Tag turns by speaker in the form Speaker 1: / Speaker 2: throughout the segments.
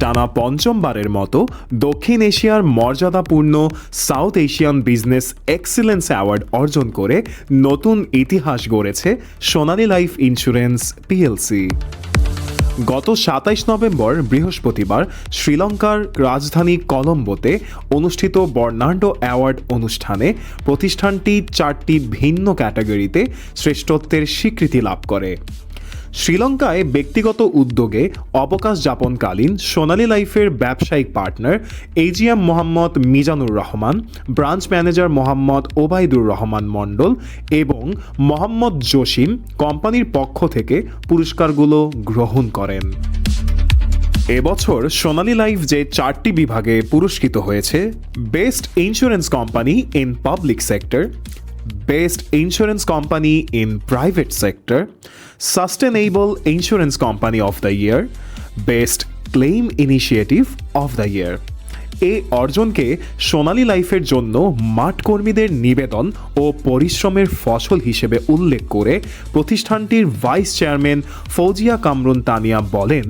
Speaker 1: টানা পঞ্চমবারের মতো দক্ষিণ এশিয়ার মর্যাদাপূর্ণ South Asian business excellence award অর্জন করে নতুন ইতিহাস গড়েছে সোনালী লাইফ ইন্স্যুরেন্স পিএলসি। গত সাতাইশ নভেম্বর বৃহস্পতিবার শ্রীলঙ্কার রাজধানী কলম্বোতে অনুষ্ঠিত বর্ণাঢ্য অ্যাওয়ার্ড অনুষ্ঠানে প্রতিষ্ঠানটি চারটি ভিন্ন ক্যাটাগরিতে শ্রেষ্ঠত্বের স্বীকৃতি লাভ করে। শ্রীলঙ্কায় ব্যক্তিগত উদ্যোগে অবকাশ যাপনকালীন সোনালী লাইফের ব্যবসায়িক partner AGM Mohammad Mizanur Rahman, branch manager Mohammad Obaidur Rahman Mondal এবং মোহাম্মদ জসিম কোম্পানির পক্ষ থেকে পুরস্কারগুলো গ্রহণ করেন। এবছর সোনালী লাইফ যে চারটি বিভাগে পুরস্কৃত হয়েছে, best insurance company in public sector best insurance company in private sector sustainable insurance company of the year best claim initiative of the year এই অর্জনকে সোনালী লাইফের জন্য মাঠ কর্মীদের নিবেদন ও পরিশ্রমের ফসল হিসেবে উল্লেখ করে প্রতিষ্ঠানটির ভাইস চেয়ারম্যান ফৌজিয়া কামরুন তানিয়া বলেন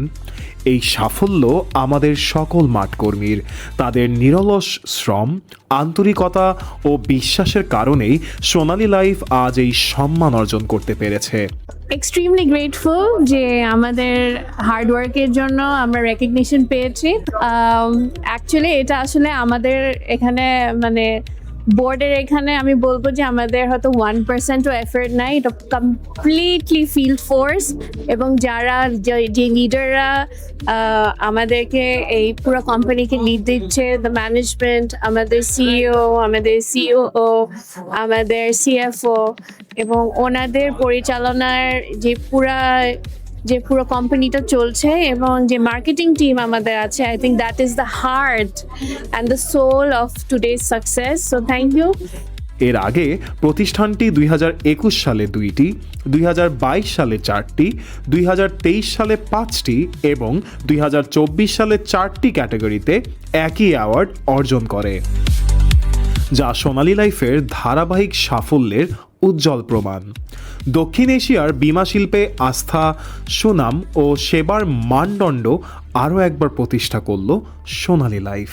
Speaker 1: এই সাফল্য আমাদের সকল মাঠকর্মীর। তাদের নিরলস শ্রম, আন্তরিকতা ও বিশ্বাসের কারণেই সোনালী লাইফ আজ এই সম্মান অর্জন করতে পেরেছে।
Speaker 2: এক্সট্রিমলি গ্রেটফুল যে আমাদের হার্ড ওয়ার্কের জন্য আমরা রেকগনিশন পেয়েছি। অ্যাকচুয়ালি এটা আসলে আমাদের এখানে মানে বোর্ডের এখানে আমি বলব যে আমাদের হয়তো ওয়ান পার্সেন্টও এফার্ট নাই। এটা কমপ্লিটলি ফিল্ড ফোর্স এবং যারা যে- লিডাররা আমাদেরকে এই পুরো কোম্পানিকে লিড দিচ্ছে দ্য ম্যানেজমেন্ট আমাদের সিইও আমাদের সিও আমাদের সিএফও এবং ওনাদের পরিচালনার যে পুরা যে পুরো কোম্পানিটা চলছে এবং যে মার্কেটিং টিম আমাদের আছে I think that is the heart and the soul of today's success so thank you
Speaker 1: এর আগে প্রতিষ্ঠানটি দুই হাজার একুশ সালে দুইটি, দুই সালে চারটি, দুই হাজার তেইশ সালে পাঁচটি এবং দুই হাজার চব্বিশ সালে চারটি ক্যাটাগরিতে একই অ্যাওয়ার্ড অর্জন করে, যা সোনালী লাইফের ধারাবাহিক সাফল্যের উজ্জ্বল প্রমাণ। দক্ষিণ এশিয়ার বিমা শিল্পে আস্থা, সুনাম ও সেবার মানদণ্ড আরও একবার প্রতিষ্ঠা করল সোনালী লাইফ।